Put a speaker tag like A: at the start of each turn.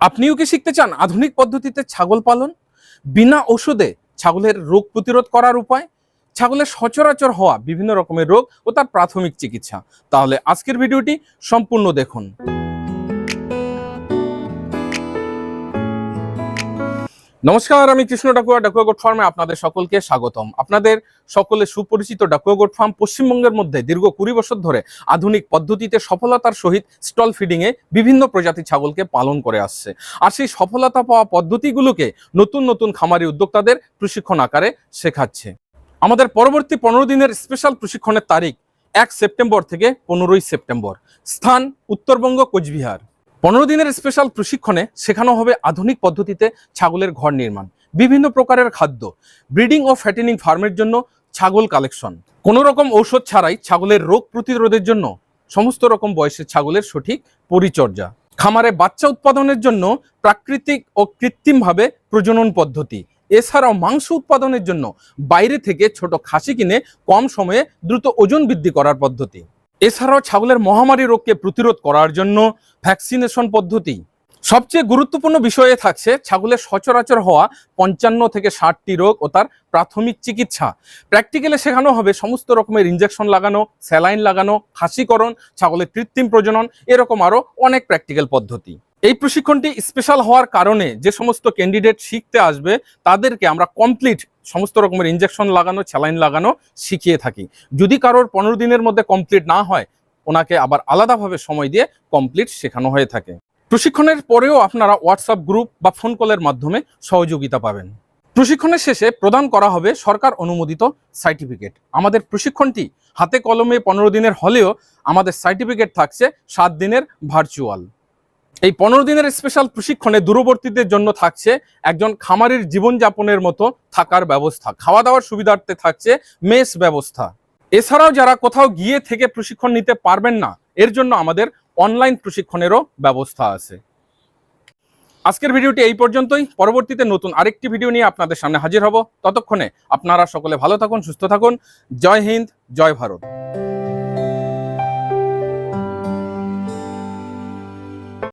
A: আপনিও কি শিখতে চান আধুনিক পদ্ধতিতে ছাগল পালন? বিনা ওষুধে ছাগলের রোগ প্রতিরোধ করার উপায়? ছাগলের সচরাচর হওয়া বিভিন্ন রকমের রোগ ও তার প্রাথমিক চিকিৎসা। তাহলে আজকের ভিডিওটি সম্পূর্ণ দেখুন। নমস্কার, আমি কৃষ্ণ ডাকুয়া ডাকুয়া গোট ফার্মে আপনাদের সকলকে স্বাগতম। আপনাদের সকলে সুপরিচিত ডাকুয়া গোট ফার্ম পশ্চিমবঙ্গের মধ্যে দীর্ঘ কুড়ি বছর ধরে আধুনিক পদ্ধতিতে সফলতার সহিত স্টল ফিডিংয়ে বিভিন্ন প্রজাতির ছাগলকে পালন করে আসছে। আর সেই সফলতা পাওয়া পদ্ধতিগুলোকে নতুন নতুন খামারি উদ্যোক্তাদের প্রশিক্ষণ আকারে শেখাচ্ছে। আমাদের পরবর্তী পনেরো দিনের স্পেশাল প্রশিক্ষণের তারিখ এক সেপ্টেম্বর থেকে পনেরোই সেপ্টেম্বর। স্থান উত্তরবঙ্গ কোচবিহার। পনেরো দিনের স্পেশাল প্রশিক্ষণে শেখানো হবে আধুনিক পদ্ধতিতে ছাগলের ঘর নির্মাণ, বিভিন্ন প্রকারের খাদ্য ব্রিডিং ও ফ্যাটেনিং ফার্মের জন্য ছাগল কালেকশন কোনো রকম ঔষধ ছাড়াই ছাগলের রোগ প্রতিরোধের জন্য সমস্ত রকম বয়সের ছাগলের সঠিক পরিচর্যা। খামারে বাচ্চা উৎপাদনের জন্য প্রাকৃতিক ও কৃত্রিমভাবে প্রজনন পদ্ধতি। এছাড়াও মাংস উৎপাদনের জন্য বাইরে থেকে ছোট খাসি কিনে কম সময়ে দ্রুত ওজন বৃদ্ধি করার পদ্ধতি। এছাড়াও ছাগলের মহামারী রোগকে প্রতিরোধ করার জন্য ভ্যাকসিনেশন পদ্ধতি। সবচেয়ে গুরুত্বপূর্ণ বিষয়ে থাকছে ছাগলের সচরাচর হওয়া পঞ্চান্ন থেকে ষাটটি রোগ ও তার প্রাথমিক চিকিৎসা। প্র্যাকটিক্যালে শেখানো হবে সমস্ত রকমের ইঞ্জেকশন লাগানো, স্যালাইন লাগানো, খাসিকরণ, ছাগলের কৃত্রিম প্রজনন, এরকম আরও অনেক প্র্যাকটিক্যাল পদ্ধতি। এই প্রশিক্ষণটি স্পেশাল হওয়ার কারণে যে সমস্ত ক্যান্ডিডেট শিখতে আসবে, তাদেরকে আমরা কমপ্লিট সমস্ত রকমের ইঞ্জেকশন লাগানো, স্যালাইন লাগানো শিখিয়ে থাকি। যদি কারোর পনেরো দিনের মধ্যে কমপ্লিট না হয় ওনাকে আবার আলাদাভাবে সময় দিয়ে কমপ্লিট শেখানো হয়ে থাকে। প্রশিক্ষণের পরেও আপনারা হোয়াটসঅ্যাপ গ্রুপ বা ফোন কলের মাধ্যমে সহযোগিতা পাবেন। প্রশিক্ষণের শেষে প্রদান করা হবে সরকার অনুমোদিত সার্টিফিকেট আমাদের প্রশিক্ষণটি হাতে কলমে পনেরো দিনের হলেও আমাদের সার্টিফিকেট থাকছে সাত দিনের ভার্চুয়াল এই পনেরো দিনের স্পেশাল প্রশিক্ষণে দূরবর্তীদের জন্য থাকছে একজন খামারির জীবনযাপনের মতো থাকার ব্যবস্থা। খাওয়া দাওয়ার সুবিধার্থে থাকছে মেস ব্যবস্থা। এছাড়াও যারা কোথাও গিয়ে থেকে প্রশিক্ষণ নিতে পারবেন না, এর জন্য আমাদের অনলাইন প্রশিক্ষণেরও ব্যবস্থা আছে। আজকের ভিডিওটি এই পর্যন্তই। পরবর্তীতে নতুন আরেকটি ভিডিও নিয়ে আপনাদের সামনে হাজির হব। ততক্ষণে আপনারা সকলে ভালো থাকুন, সুস্থ থাকুন। জয় হিন্দ, জয় ভারত।